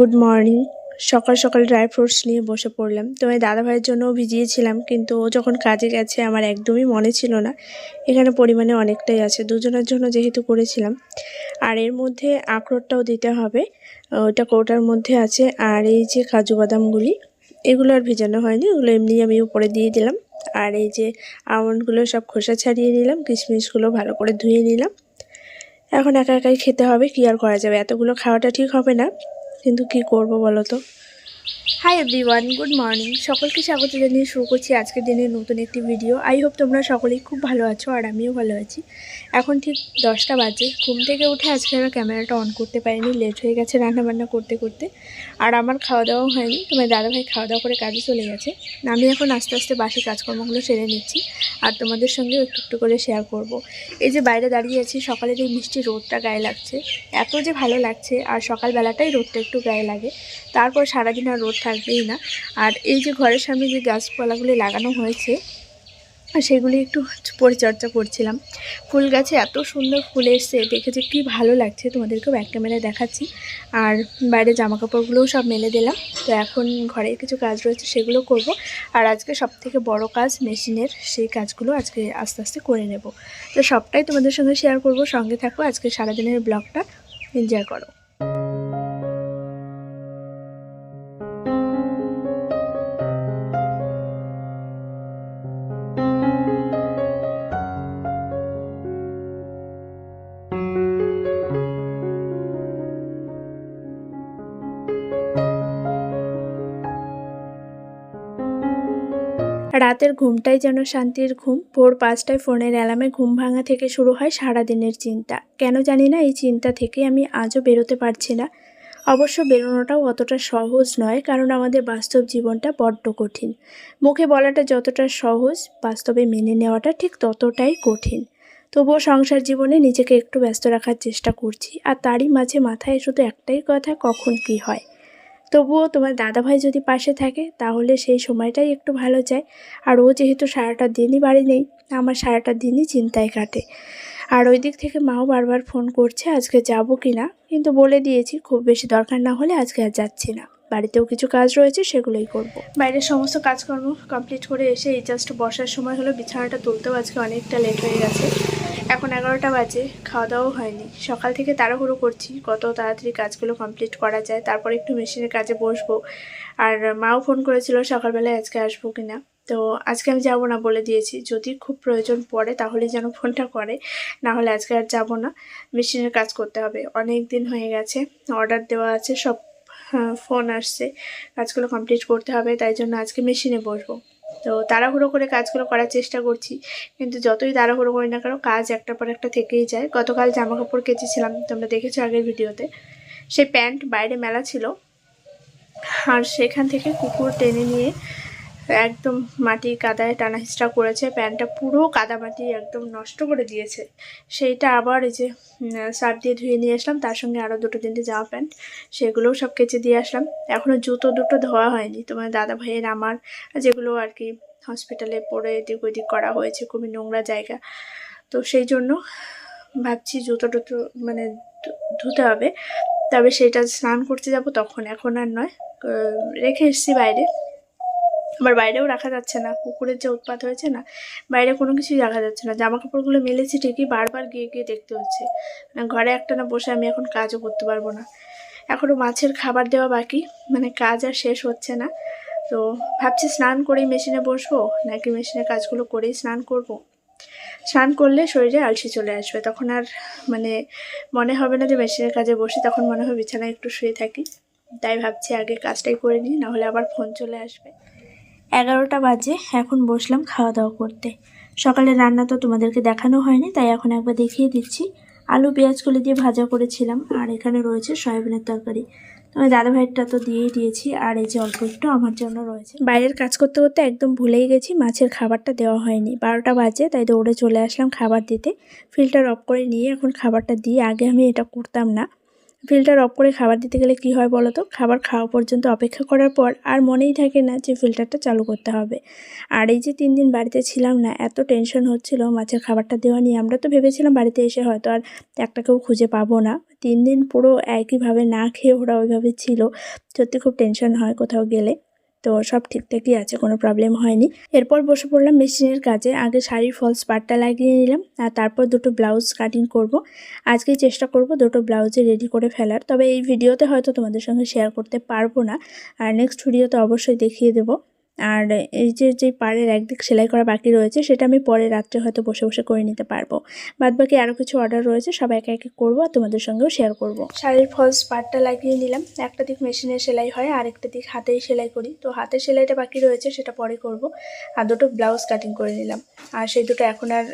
Good morning. সকাল সকাল dry fruits নিয়ে বসে পড়লাম। তো আমি দাদা ভাইয়ের জন্য ভিজিয়েছিলাম, কিন্তু ও যখন কাজে গেছে আমার একদমই মনে ছিল না। এখানে পরিমাণে অনেকটাই আছে, দুজনের জন্য যেহেতু করেছিলাম। আর এর মধ্যে আখরোটটাও দিতে হবে, ওটা কৌটার মধ্যে আছে। আর এই যে কাজু বাদামগুলি, এগুলো আর ভিজানো হয়নি, ওগুলো এমনি আমি উপরে দিয়ে দিলাম। আর এই যে আমন্ডগুলো সব খোসা ছাড়িয়ে নিলাম, কিশমিশগুলো ভালো করে ধুয়ে নিলাম। এখন একা একাই খেতে হবে, কি আর করা যাবে? এতগুলো খাওয়াটা ঠিক হবে না। কিন্তু কি করব বলো তো? হাই এভরিওয়ান গুড মর্নিং সকলকে স্বাগত জানিয়ে শুরু করছি আজকের দিনের নতুন একটি ভিডিও আই হোপ তোমরা সকলেই খুব ভালো আছো আর আমিও ভালো আছি। এখন ঠিক দশটা বাজে। ঘুম থেকে উঠে আজকে আর ক্যামেরাটা অন করতে পারিনি। লেট হয়ে গেছে রান্নাবান্না করতে করতে। আর আমার খাওয়া দাওয়াও হয়নি। তোমার দাদাভাই খাওয়া দাওয়া করে কাজে চলে গেছে। আমি এখন আস্তে আস্তে বাসি কাজকর্মগুলো সেরে নিচ্ছি। আর তোমাদের সঙ্গে একটু একটু করে শেয়ার করব। এই যে বাইরে দাঁড়িয়ে আছি, সকালের এই মিষ্টি রোদটা গায়ে লাগছে। এত যে ভালো লাগছে, আর সকালবেলাটাই রোদটা একটু গায়ে লাগে। তারপর সারাদিন আর রোদ থাকবেই না। আর এই যে ঘরের সামনে যে গাছপালাগুলি লাগানো হয়েছে সেগুলি একটু পরিচর্যা করছিলাম। ফুল গাছে এত সুন্দর ফুল এসছে দেখেছে কি ভালো লাগছে। তোমাদেরকেও ব্যাক ক্যামেরায় দেখাচ্ছি। আর বাইরে জামা কাপড়গুলোও সব মেলে দিলাম। তো এখন ঘরের কিছু কাজ রয়েছে, সেগুলো করব। আর আজকে সব থেকে বড় কাজ মেশিনের, সেই কাজগুলো আজকে আস্তে আস্তে করে নেব। তো সবটাই তোমাদের সঙ্গে শেয়ার করব। সঙ্গে থাকো আজকে সারাদিনের ব্লগটা এনজয় করো। রাতের ঘুমটাই যেন শান্তির ঘুম। ভোর পাঁচটায় ফোনের অ্যালার্মে ঘুম ভাঙা থেকে শুরু হয় সারাদিনের চিন্তা। কেন জানি না এই চিন্তা থেকে আমি আজও বেরোতে পারছি না। অবশ্য বেরোনোটাও অতটা সহজ নয়, কারণ আমাদের বাস্তব জীবনটা বড্ড কঠিন। মুখে বলাটা যতটা সহজ, বাস্তবে মেনে নেওয়াটা ঠিক ততটাই কঠিন। তবুও সংসার জীবনে নিজেকে একটু ব্যস্ত রাখার চেষ্টা করছি, আর তারই মাঝে মাথায় শুধু একটাই কথা, কখন কি হয়? তবুও তোমার দাদাভাই যদি পাশে থাকে, তাহলে সেই সময়টাই একটু ভালো যায়। আর ও যেহেতু সারাটা দিনই বাড়ি নেই, আমার সারাটা দিনই চিন্তায় কাটে। আর ওই দিক থেকে মাও বারবার ফোন করছে, আজকে যাব কি না কিন্তু বলে দিয়েছি, খুব বেশি দরকার না হলে আজকে আর যাচ্ছি না। বাড়িতেও কিছু কাজ রয়েছে, সেগুলোই করব। বাইরের সমস্ত কাজকর্ম কমপ্লিট করে এসে এই জাস্ট বসার সময় হলো, বিছানাটা তুলতেও আজকে অনেকটা লেট হয়ে গেছে। এখন এগারোটা বাজে, খাওয়া দাওয়াও হয়নি। সকাল থেকে তাড়াহুড়ো করছি, কত তাড়াতাড়ি কাজগুলো কমপ্লিট করা যায়, তারপর একটু মেশিনের কাজে বসবো। আর মাও ফোন করেছিল সকালবেলায় আজকে আসব কিনা। তো আজকে আমি যাব না বলে দিয়েছি, যদি খুব প্রয়োজন পড়ে তাহলে যেন ফোনটা করে, না হলে আজকে আর যাব না। মেশিনের কাজ করতে হবে। অনেক দিন হয়ে গেছে অর্ডার দেওয়া আছে, সব ফোন আসছে। কাজগুলো কমপ্লিট করতে হবে, তাই জন্য আজকে মেশিনে বসবো। তো তাড়াহুড়ো করে কাজগুলো করার চেষ্টা করছি, কিন্তু যতই তাড়াহুড়ো করি না কেন, কাজ একটা পর একটা থেকেই যায়। গতকাল জামা কাপড় কেচেছিলাম, তোমরা দেখেছ আগের ভিডিওতে। সেই প্যান্ট বাইরে মেলা ছিল, আর সেখান থেকে কুকুর টেনে নিয়ে একদম মাটি কাদায় টানা হিচড়া করেছে, প্যান্টটা পুরো কাদা মাটি একদম নষ্ট করে দিয়েছে। সেইটা আবার এই যে সার্ফ দিয়ে ধুয়ে নিয়ে আসলাম, তার সঙ্গে আরও দুটো তিনটে জামা প্যান্ট, সেগুলোও সব কেচে দিয়ে আসলাম। এখনও জুতো দুটো ধোয়া হয়নি, তোমার দাদা ভাইয়ের, আমার, যেগুলো আর কি হসপিটালে পড়ে এদিক ওদিক করা হয়েছে, খুবই নোংরা জায়গা। তো সেই জন্য ভাবছি জুতো টুতো মানে ধুতে হবে। তবে সেটা স্নান করতে যাব, তখন, এখন আর নয়। রেখে এসেছি বাইরে। আবার বাইরেও রাখা যাচ্ছে না কুকুরের যে উৎপাত হয়েছে না, বাইরে কোনো কিছুই রাখা যাচ্ছে না। জামা কাপড়গুলো মেলেছি ঠিকই, বারবার গিয়ে গিয়ে দেখতে হচ্ছে। মানে ঘরে একটা না বসে আমি এখন কাজও করতে পারব না। এখনও মাছের খাবার দেওয়া বাকি মানে কাজ আর শেষ হচ্ছে না। তো ভাবছি স্নান করেই মেশিনে বসবো, নাকি মেশিনে কাজগুলো করেই স্নান করব। স্নান করলে শরীরে আলসি চলে আসবে, তখন আর মানে মনে হবে না যে মেশিনের কাজে বসি, তখন মনে হবে বিছানায় একটু শুয়ে থাকি। তাই ভাবছি আগে কাজটাই করে নিই, নাহলে আবার ফোন চলে আসবে। এগারোটা বাজে, এখন বসলাম খাওয়া দাওয়া করতে। সকালে রান্না তো তোমাদেরকে দেখানো হয়নি, তাই এখন একবার দেখিয়ে দিচ্ছি। আলু, পেঁয়াজ, কলি দিয়ে ভাজা করেছিলাম, আর এখানে রয়েছে সয়াবিনের তরকারি। তোমার দাদা ভাইয়েরটা তো দিয়েই দিয়েছি, আর এই যে অল্প একটু আমার জন্য রয়েছে। বাইরের কাজ করতে করতে একদম ভুলেই গেছি, মাছের খাবারটা দেওয়া হয়নি। বারোটা বাজে, তাই দৌড়ে চলে আসলাম খাবার দিতে। ফিল্টার অফ করে নিয়ে এখন খাবারটা দিয়ে, আগে আমি এটা করতাম না। ফিল্টার অফ করে খাবার দিতে গেলে কি হয় বলো তো? খাবার খাওয়া পর্যন্ত অপেক্ষা করার পর আর মনেই থাকে না যে ফিল্টারটা চালু করতে হবে। আর এই যে তিন দিন বাড়িতে ছিলাম না, এত টেনশন হচ্ছিল মাছের খাবারটা দেওয়া নিয়ে। আমরা তো ভেবেছিলাম বাড়িতে এসে হয়তো আর একটা কেউ খুঁজে পাবো না। তিন দিন পুরো একইভাবে না খেয়ে ওরা ওইভাবে ছিল। সত্যি খুব টেনশন হয় কোথাও গেলে। তো সব ঠিকঠাকই আছে, কোনো প্রবলেম হয়নি। এরপর বসে পড়লাম মেশিনের কাজে, আগে শাড়ির ফলস পাটটা লাগিয়ে নিলাম, আর তারপর দুটো ব্লাউজ কাটিং করব। আজকেই চেষ্টা করব দুটো ব্লাউজে রেডি করে ফেলার, তবে এই ভিডিওতে হয়তো তোমাদের সঙ্গে শেয়ার করতে পারব না, আর নেক্সট ভিডিওতে অবশ্যই দেখিয়ে দেবো। আর এই যে যে পাড়ের একদিক সেলাই করা বাকি রয়েছে, সেটা আমি পরে রাত্রে হয়তো বসে বসে করে নিতে পারব। বাদ বাকি আরও কিছু অর্ডার রয়েছে সব একে একে করব আর তোমাদের সঙ্গেও শেয়ার করব। শাড়ির ফলস পাটটা লাগিয়ে নিলাম। একটা দিক মেশিনে সেলাই হয়, আর একটা দিক হাতেই সেলাই করি। তো হাতের সেলাইটা বাকি রয়েছে, সেটা পরে করব। আর দুটো ব্লাউজ কাটিং করে নিলাম। আর সেই দুটো এখন আর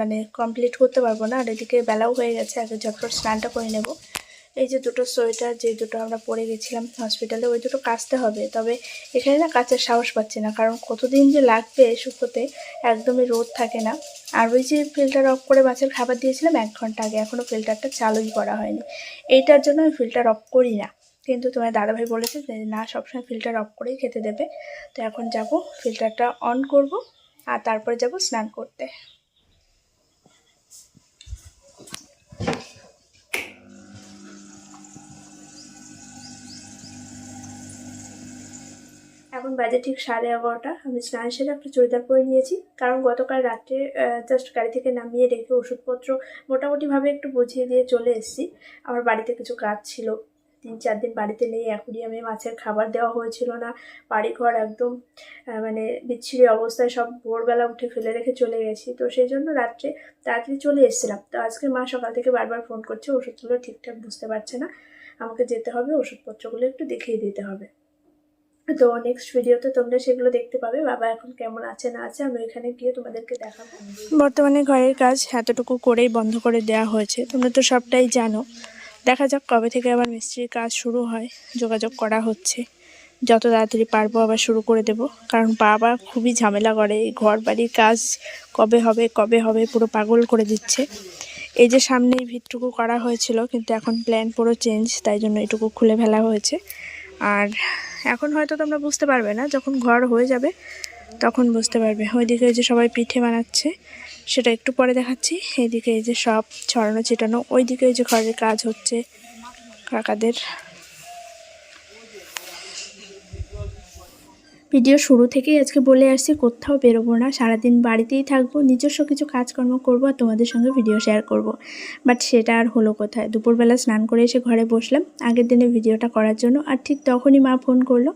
মানে কমপ্লিট করতে পারব না। আর এদিকে বেলাও হয়ে গেছে, আগে ঝটপট স্নানটা করে নেব। এই যে দুটো সোয়েটার, যে দুটো আমরা পরে গেছিলাম হসপিটালে ওই দুটো কাচতে হবে। তবে এখানে না কাচার সাহস পাচ্ছি না, কারণ কতদিন যে লাগবে শুকোতে একদমই রোদ থাকে না। আর ওই যে ফিল্টার অফ করে মাছের খাবার দিয়েছিলাম এক ঘণ্টা আগে এখনও ফিল্টারটা চালুই করা হয়নি। এইটার জন্য আমি ফিল্টার অফ করি না। কিন্তু তোমার দাদাভাই বলেছে যে, না, সবসময় ফিল্টার অফ করেই খেতে দেবে। তো এখন যাব ফিল্টারটা অন করব, আর তারপরে যাব স্নান করতে। এখন বাজে ঠিক সাড়ে এগারোটা। আমি স্নান সেরে একটা চুড়িদার পরে নিয়েছি। কারণ গতকাল রাত্রে জাস্ট গাড়ি থেকে নামিয়ে রেখে ওষুধপত্র মোটামুটিভাবে একটু বুঝিয়ে দিয়ে চলে এসেছি। আমার বাড়িতে কিছু কাজ ছিল। তিন চার দিন বাড়িতে নেই অ্যাকুরিয়ামে মাছের খাবার দেওয়া হয়েছিল না। বাড়িঘর একদম মানে বিচ্ছিরি অবস্থায় সব ভোরবেলা উঠে ফেলে রেখে চলে গেছি। তো সেই জন্য রাত্রে তাড়াতাড়ি চলে এসেছিলাম। তো আজকে মা সকাল থেকে বারবার ফোন করছে, ওষুধগুলো ঠিকঠাক বুঝতে পারছে না। আমাকে যেতে হবে, ওষুধপত্রগুলো একটু দেখিয়ে দিতে হবে। তো নেক্সট ভিডিওতে তোমরা সেগুলো দেখতে পাবে। বাবা এখন কেমন আছে, না আছে, আমি ওইখানে গিয়ে তোমাদেরকে দেখাবো। বর্তমানে ঘরের কাজ এতটুকু করেই বন্ধ করে দেওয়া হয়েছে। তোমরা তো সবটাই জানো। দেখা যাক কবে থেকে আবার মিস্ত্রির কাজ শুরু হয়, যোগাযোগ করা হচ্ছে। যত তাড়াতাড়ি পারব আবার শুরু করে দেব। কারণ বাবা খুবই ঝামেলা করে, এই ঘর বাড়ির কাজ কবে হবে কবে হবে, পুরো পাগল করে দিচ্ছে। এই যে সামনে এই ভিতটুকু করা হয়েছিল, কিন্তু এখন প্ল্যান পুরো চেঞ্জ তাই জন্য এটুকু খুলে ফেলা হয়েছে। আর এখন হয়তো তোমরা বুঝতে পারবে না, যখন ঘর হয়ে যাবে তখন বুঝতে পারবে। ওইদিকে যে সবাই পিঠে বানাচ্ছে, সেটা একটু পরে দেখাচ্ছি। এইদিকে এই যে সব ছড়ানো ছিটানো, ওইদিকে এই যে ঘরের কাজ হচ্ছে কাকাদের। ভিডিও শুরু থেকেই আজকে বলে আসছি, কোথাও বেরোবো না। সারাদিন বাড়িতেই থাকব, নিজস্ব কিছু কাজকর্ম করব আর তোমাদের সঙ্গে ভিডিও শেয়ার করব। বাট সেটা আর হলো কোথায়? দুপুরবেলা স্নান করে এসে ঘরে বসলাম। আগের দিনে ভিডিওটা করার জন্য আর ঠিক তখনই মা ফোন করল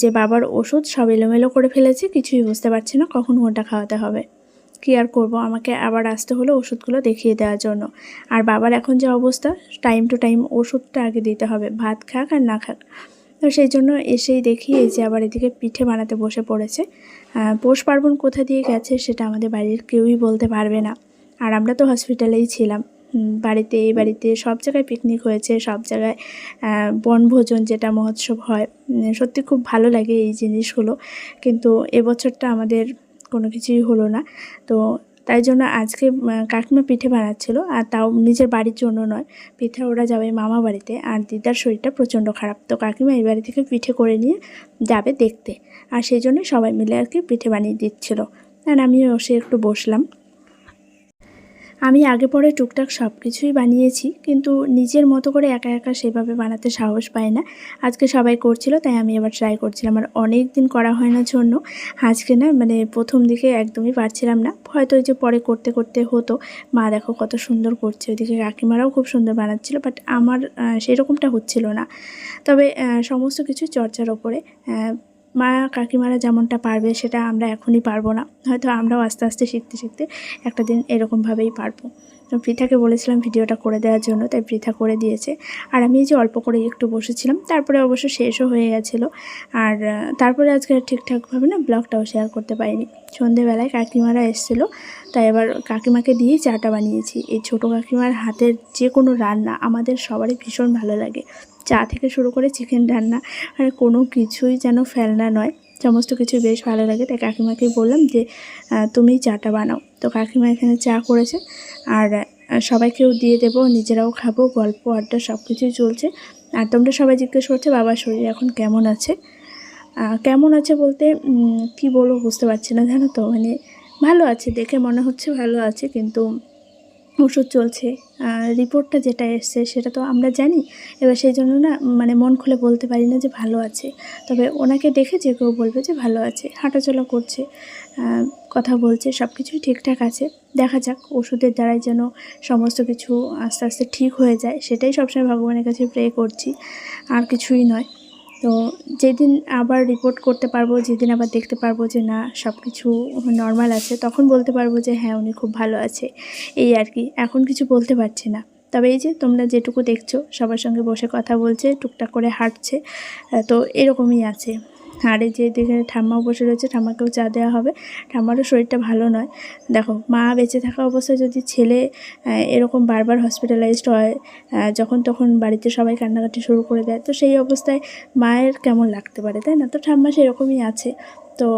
যে, বাবার ওষুধ সব এলোমেলো করে ফেলেছে, কিছুই বুঝতে পারছি না, কখন কোনটা খাওয়াতে হবে? কী আর করব? আমাকে আবার আসতে হলো ওষুধগুলো দেখিয়ে দেওয়ার জন্য। আর বাবার এখন যে অবস্থা টাইম টু টাইম ওষুধটা আগে দিতে হবে। ভাত খাক আর না খাক। তো সেই জন্য এসেই দেখি এই যে আবার এদিকে পিঠে বানাতে বসে পড়েছে। পৌষ পার্বণ কোথা দিয়ে গেছে সেটা আমাদের বাড়ির কেউই বলতে পারবে না। আর আমরা তো হসপিটালেই ছিলাম। বাড়িতে, এই বাড়িতে সব জায়গায় পিকনিক হয়েছে, সব জায়গায় বনভোজন যেটা মহোৎসব হয় সত্যি খুব ভালো লাগে এই জিনিসগুলো। কিন্তু এবছরটা আমাদের কোনো কিছুই হলো না। তো তাই জন্য আজকে কাকিমা পিঠে বানাচ্ছিল আর তাও নিজের বাড়ির জন্য নয়। পিঠে ওরা যাবে মামা বাড়িতে আর দিদার শরীরটা প্রচণ্ড খারাপ। তো কাকিমা এই বাড়ি থেকে পিঠে করে নিয়ে যাবে দেখতে। আর সেই জন্য সবাই মিলে আর কি পিঠে বানিয়ে দিচ্ছিল। আর আমিও সে একটু বসলাম। আমি আগে পরে টুকটাক সব কিছুই বানিয়েছি, কিন্তু নিজের মতো করে একা একা সেভাবে বানাতে সাহস পায় না। আজকে সবাই করছিল, তাই আমি এবার ট্রাই করছিলাম। আর অনেক দিন করা হয় না জন্য, আজকে না মানে প্রথম দিকে একদমই পারছিলাম না। হয়তো ওই যে পরে করতে করতে হতো, মা দেখো কত সুন্দর করছে। ওইদিকে কাকিমারাও খুব সুন্দর বানাচ্ছিল বাট আমার সেরকমটা হচ্ছিল না। তবে সমস্ত কিছু চর্চার ওপরে মা কাকিমারা যেমনটা পারবে সেটা আমরা এখনই পারব না। হয়তো আমরাও আস্তে আস্তে শিখতে শিখতে একটা দিন এরকমভাবেই পারব। তো পৃথাকে বলেছিলাম ভিডিওটা করে দেওয়ার জন্য, তাই পৃথা করে দিয়েছে। আর আমি যে অল্প করে একটু বসেছিলাম, তারপরে অবশ্য শেষও হয়ে গেছিল। আর তারপরে আজকে ঠিকঠাকভাবে না ব্লগটাও শেয়ার করতে পারিনি। সন্ধেবেলায় কাকিমারা এসেছিল, তাই এবার কাকিমাকে দিয়েই চাটা বানিয়েছি। এই ছোটো কাকিমার হাতের যে কোনো রান্না আমাদের সবারই ভীষণ ভালো লাগে। চা থেকে শুরু করে চিকেন রান্না মানে কোনো কিছুই যেন ফেলনা নয়। সমস্ত কিছু বেশ ভালো লাগে। তাই কাকিমাকে বললাম যে তুমি চাটা বানাও। তো কাকিমা এখানে চা করেছে, আর সবাইকেও দিয়ে দেবো, নিজেরাও খাব, গল্প, আড্ডা সব কিছুই চলছে। আর তোমরা সবাই জিজ্ঞেস করছে, বাবার শরীর এখন কেমন আছে? কেমন আছে বলতে কি বলব বুঝতে পারছি না জানো তো? মানে ভালো আছে, দেখে মনে হচ্ছে ভালো আছে, কিন্তু ওষুধ চলছে। রিপোর্টটা যেটা এসছে সেটা তো আমরা জানি। এবার সেই জন্য না মানে মন খুলে বলতে পারি না যে ভালো আছে। তবে ওনাকে দেখে যে কেউ বলবে যে ভালো আছে, হাঁটাচলা করছে কথা বলছে সব কিছুই ঠিকঠাক আছে। দেখা যাক, ওষুধের দ্বারাই যেন সমস্ত কিছু আস্তে আস্তে ঠিক হয়ে যায়, সেটাই সবসময় ভগবানের কাছে প্রে করছি। আর কিছুই নয়। তো যেদিন আবার রিপোর্ট করতে পারব, যেদিন আবার দেখতে পারব যে না সব কিছু নর্মাল আছে, তখন বলতে পারব যে হ্যাঁ উনি খুব ভালো আছে। এই আর কি। এখন কিছু বলতে পারছি না। তবে এই যে তোমরা যেটুকু দেখছ, সবার সঙ্গে বসে কথা বলছে, টুকটাক করে হাঁটছে তো এরকমই আছে। আর এই যে এখানে ঠাম্মাও বসে রয়েছে ঠাম্মাকেও চা দেওয়া হবে। ঠাম্মারও শরীরটা ভালো নয়। দেখো, মা বেঁচে থাকা অবস্থায় যদি ছেলে এরকম বারবার হসপিটালাইজড হয় যখন তখন বাড়িতে সবাই কান্নাকাটি শুরু করে দেয়, তো সেই অবস্থায় মায়ের কেমন লাগতে পারে, তাই না? তো ঠাম্মা সেরকমই আছে। তো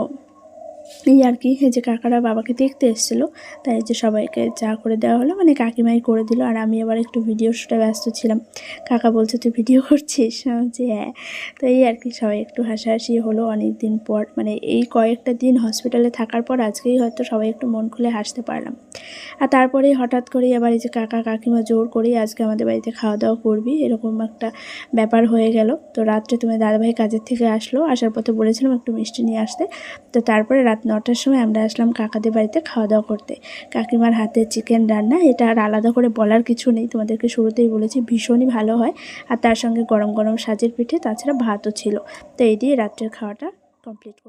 এই আর কি, এই যে কাকারা বাবাকে দেখতে এসেছিল, তাই যে সবাইকে চা করে দেওয়া হলো মানে কাকিমাই করে দিল, আর আমি আবার একটু ভিডিও শুটে ব্যস্ত ছিলাম। কাকা বলছে, তুই ভিডিও করছিস? যে হ্যাঁ। তো এই আর কি, সবাই একটু হাসাহাসি হলো অনেক দিন পর মানে এই কয়েকটা দিন হসপিটালে থাকার পর আজকেই হয়তো সবাই একটু মন খুলে হাসতে পারলাম। আর তারপরেই হঠাৎ করেই আবার এই যে কাকা কাকিমা জোর করেই আজকে আমাদের বাড়িতে খাওয়া দাওয়া করবি, এরকম একটা ব্যাপার হয়ে গেল। তো রাত্রে তুমি দাদাভাই কাজের থেকে আসলো, আসার পথে বলেছিলাম একটু মিষ্টি নিয়ে আসতে। তো তারপরে রাত নটার সময় আমরা আসলাম কাকাদের বাড়িতে খাওয়া দাওয়া করতে। কাকিমার হাতে চিকেন রান্না, এটা আর আলাদা করে বলার কিছু নেই, তোমাদেরকে শুরুতেই বলেছি ভীষণই ভালো হয়। আর তার সঙ্গে গরম গরম সাজের পিঠে, তাছাড়া ভাতও ছিল। তো এই দিয়ে রাত্রের খাওয়াটা কমপ্লিট করলাম।